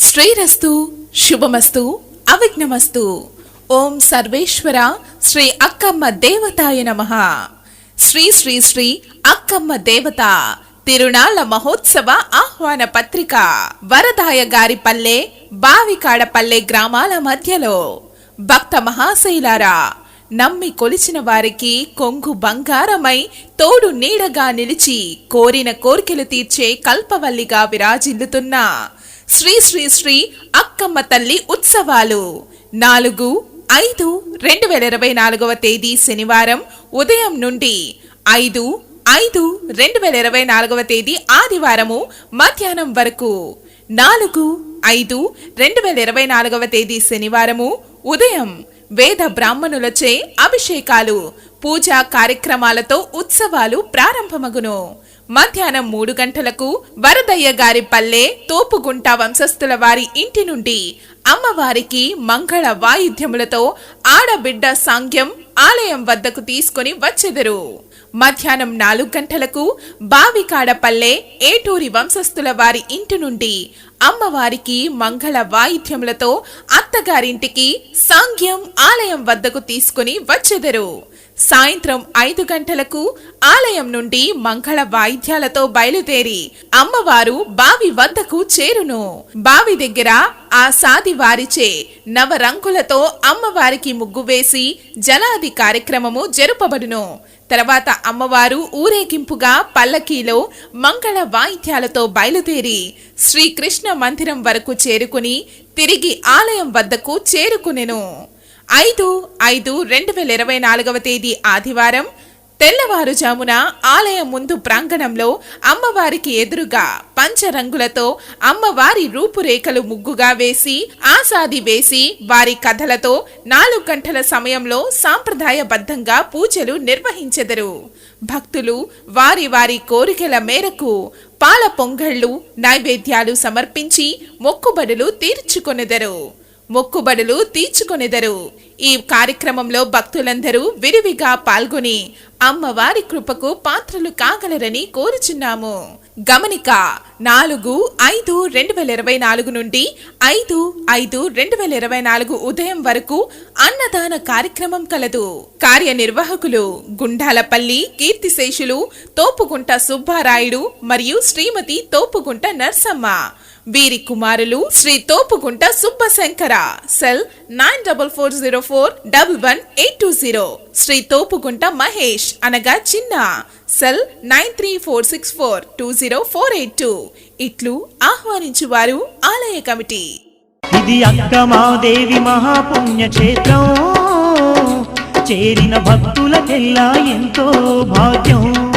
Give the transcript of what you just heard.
శ్రీరస్తు శుభమస్తు అవిఘ్నమస్తు. ఓం సర్వేశ్వర శ్రీ అక్కమ్మ దేవతాయ నమ. శ్రీ శ్రీ శ్రీ అక్కమ్మ దేవత తిరునాళ్ళ మహోత్సవ ఆహ్వాన పత్రిక వరదాయ గారి పల్లె బావికాడపల్లె గ్రామాల మధ్యలో. భక్త మహాశైలారా నమ్మి కొలిచిన వారికి కొంగు బంగారమై తోడు నీడగా నిలిచి కోరిన కోరికలు తీర్చే కల్పవల్లిగా విరాజిల్లుతున్నా. శ్రీ శ్రీ శ్రీ అక్కమ్మ తల్లి ఉత్సవాలు. నాలుగు ఐదు రెండు వేల ఇరవై నాలుగవ తేదీ శనివారం ఉదయం నుండి ఐదు ఐదు రెండు వేల ఇరవై నాలుగవ తేదీ ఆదివారము మధ్యాహ్నం వరకు. నాలుగు ఐదు రెండు వేల ఇరవై నాలుగవ తేదీ శనివారము ఉదయం వేద బ్రాహ్మణులచే అభిషేకాలు. పూజా కార్యక్రమాలతో ఉత్సవాలు ప్రారంభమగును. మధ్యాహ్నం మూడు గంటలకు వరదయ్య గారి పల్లె తోపుగుంట వంశస్థుల వారి ఇంటి నుండి అమ్మవారికి మంగళ వాయిద్యములతో ఆడబిడ్డ సాంగ్యం ఆలయం వద్దకు తీసుకుని వచ్చెదరు. మధ్యాహ్నం నాలుగు గంటలకు బావికాడపల్లె ఏటూరి వంశస్థుల వారి ఇంటి నుండి అమ్మవారికి మంగళ వాయిద్యములతో అత్తగారింటికి సాంగ్యం ఆలయం వద్దకు తీసుకుని వచ్చెదరు. సాయంత్రం ఐదు గంటలకు ఆలయం నుండి మంగళ వాయిద్యాలతో బయలుదేరి అమ్మవారు బావి వద్దకు చేరును. బావి దగ్గర ఆ సాది వారిచే నవరంగులతో అమ్మవారికి ముగ్గు వేసి జలాది కార్యక్రమము జరుపబడును. తర్వాత అమ్మవారు ఊరేగింపుగా పల్లకీలో మంగళ వాయిద్యాలతో బయలుదేరి శ్రీకృష్ణ మందిరం వరకు చేరుకుని తిరిగి ఆలయం వద్దకు చేరుకునెను. ఐదు ఐదు రెండు వేల ఇరవై నాలుగవ తేదీ ఆదివారం తెల్లవారుజామున ఆలయం ముందు ప్రాంగణంలో అమ్మవారికి ఎదురుగా పంచరంగులతో అమ్మవారి రూపురేఖలు ముగ్గుగా వేసి ఆసాది వేసి వారి కథలతో నాలుగు గంటల సమయంలో సాంప్రదాయబద్ధంగా పూజలు నిర్వహించెదరు. భక్తులు వారి వారి కోరికల మేరకు పాల పొంగళ్ళు నైవేద్యాలు సమర్పించి మొక్కుబడులు తీర్చుకొనెదరు. మొక్కుబడులు తీర్చుకొనెదరు. ఈ కార్యక్రమంలో భక్తులందరూ విరివిగా పాల్గొని అమ్మవారి కృపకు పాత్రలు కాగలరని కోరుచున్నాము. గమనిక నాలుగు ఐదు రెండు వేల ఇరవై నాలుగు నుండి ఐదు ఐదు రెండు వేల ఇరవై నాలుగు ఉదయం వరకు అన్నదాన కార్యక్రమం కలదు. కార్యనిర్వాహకులు గుండాలపల్లి కీర్తిశేషులు తోపుగుంట సుబ్బారాయుడు మరియు శ్రీమతి తోపుగుంట నర్సమ్మ. వీరి కుమారులు Sri Thopugunta Subbashankara. Cell nine double four zero four double one eight two zero. Sri Thopugunta Mahesh అనగా Chinna. Cell nine three four six four two zero four eight two. ఇట్లు ఆహ్వానించువారు ఆలయ కమిటీ. ఇది అక్కమాదేవి మహాపుణ్యక్షేత్రం చేరిన భక్తులకెల్లా ఎంతో భాగ్యం.